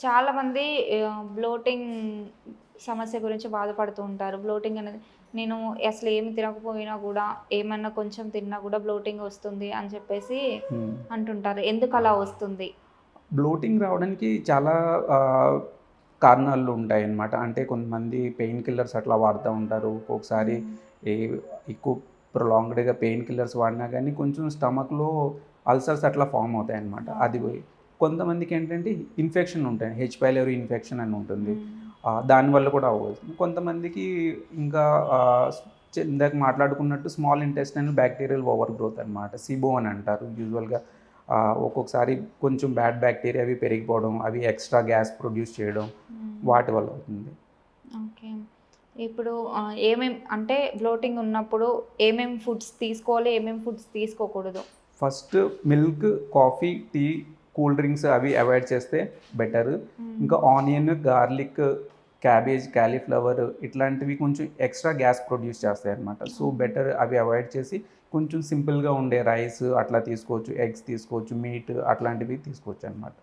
చాలా మంది బ్లోటింగ్ సమస్య గురించి బాధపడుతూ ఉంటారు. బ్లోటింగ్ అనేది నేను అసలు ఏమి తినకపోయినా కూడా ఏమన్నా కొంచెం తిన్నా కూడా బ్లోటింగ్ వస్తుంది అని చెప్పేసి అంటుంటారు. ఎందుకు అలా వస్తుంది? బ్లోటింగ్ రావడానికి చాలా కారణాలు ఉంటాయి అన్నమాట అంటే కొంతమంది పెయిన్ కిల్లర్స్ అట్లా వాడుతూ ఉంటారు. ఒక్కొక్కసారి ఏ ఎక్కువ ప్రొలాంగ్డ్గా పెయిన్ కిల్లర్స్ వాడినా కానీ కొంచెం స్టమక్లో అల్సర్స్ అట్లా ఫామ్ అవుతాయి అన్నమాట అది పోయి కొంతమందికి ఏంటంటే ఇన్ఫెక్షన్ ఉంటాయి హెచ్ పైలరీ ఇన్ఫెక్షన్ అని ఉంటుంది దానివల్ల కూడా అవ్వచ్చు కొంతమందికి ఇంకా ఇందాక మాట్లాడుకున్నట్టు small intestine bacterial over growth అనమాట సిబో అని అంటారు. యూజువల్గా ఒక్కొక్కసారి కొంచెం బ్యాడ్ బ్యాక్టీరియా అవి పెరిగిపోవడం అవి ఎక్స్ట్రా గ్యాస్ ప్రొడ్యూస్ చేయడం వాటి వల్ల అవుతుంది. ఓకే. ఇప్పుడు ఏమేం అంటే బ్లోటింగ్ ఉన్నప్పుడు ఏమేం ఫుడ్స్ తీసుకోవాలి ఏమేం ఫుడ్స్ తీసుకోకూడదు? First milk coffee tea cool drinks అవి అవాయిడ్ చేస్తే బెటర్. ఇంకా ఆనియన్ గార్లిక్ క్యాబేజ్ క్యాలీఫ్లవర్ ఇట్లాంటివి కొంచెం ఎక్స్ట్రా గ్యాస్ ప్రొడ్యూస్ చేస్తాయి అనమాట సో బెటర్ అవి అవాయిడ్ చేసి కొంచెం సింపుల్గా ఉండే రైస్ అట్లా తీసుకోవచ్చు ఎగ్స్ తీసుకోవచ్చు మీట్ అట్లాంటివి తీసుకోవచ్చు అనమాట